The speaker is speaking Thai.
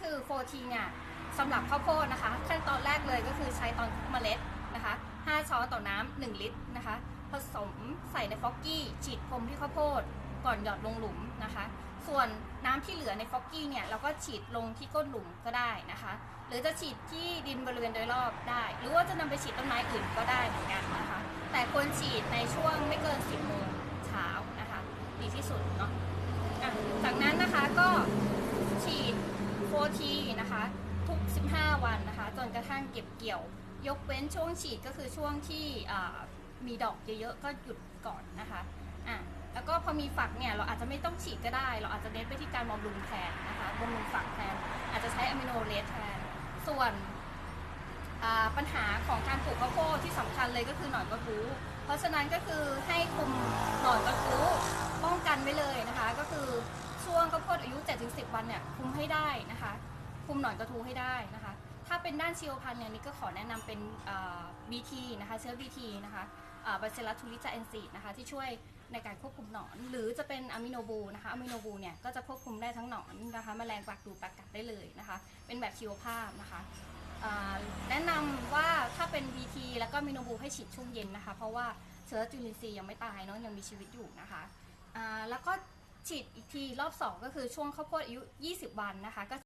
คือโฟทีเนี่ยสำหรับข้าวโพดนะคะขั้นตอนแรกเลยก็คือใช้ตอนเมล็ดนะคะ5ช้อนต่อน้ำ1ลิตรนะคะ ผสมใส่ในฟอกกี้ฉีดพรมที่ข้าวโพดก่อนหยอดลงหลุมนะคะ ส่วนน้ำที่เหลือในฟอกกี้เนี่ยเราก็ฉีดลงที่ก้นหลุมก็ได้นะคะ หรือจะฉีดที่ดินบริเวณโดยรอบได้ หรือว่าจะนำไปฉีดต้นไม้อื่นก็ได้เหมือนกันนะคะ แต่ควรฉีดในช่วงไม่เกิน 10โมงเช้านะคะ ดีที่สุดเนาะจากนั้นนะคะก็ ทีนะคะ ทุก 15 วันนะคะ จนกระทั่งเก็บเกี่ยว ยกเว้นช่วงฉีดก็คือช่วงที่มีดอกเยอะๆก็หยุดก่อนนะคะอะแล้วก็พอมีฝักเนี่ยเราอาจจะไม่ต้องฉีดก็ได้ เราอาจจะเน้นไปที่การบำรุงแทนนะคะบำรุงฝักแทน อาจจะใช้อะมิโนเลสแทน ส่วนปัญหาของการปลูกข้าวโพดที่สำคัญเลยก็คือหนอนกระทู้เพราะฉะนั้นก็คือให้คุมหนอนกระทู้ป้องกันไว้เลยนะคะ ก็คือ ช่วงข้าวโพดอายุ 7-10 วันเนี่ยคุมให้ได้นะคะคุมหนอนกระทูให้ได้นะคะ ถ้าเป็นด้านชีวพันธุ์เนี่ยนี่ก็ขอแนะนำเป็นบีทีนะคะเชื้อ BT นะคะบาซิลัสทูริจาเอนซีนะคะที่ช่วยในการควบคุมหนอน หรือจะเป็นอะมิโนบูนะคะอะมิโนบูเนี่ยก็จะควบคุมได้ทั้งหนอนนะคะแมลงปากดูปากกัดได้เลยนะคะ เป็นแบบชีวภาพนะคะแนะนำว่าถ้าเป็น BT แล้วก็อะมิโนบูให้ฉีดช่วงเย็นนะคะ เพราะว่าเชื้อจุลินทรีย์ยังไม่ตายเนาะยังมีชีวิตอยู่นะคะแล้วก็ ฉีดอีกทีรอบ 2 ก็คือช่วงข้าวโพดอายุ 20 วันนะคะก็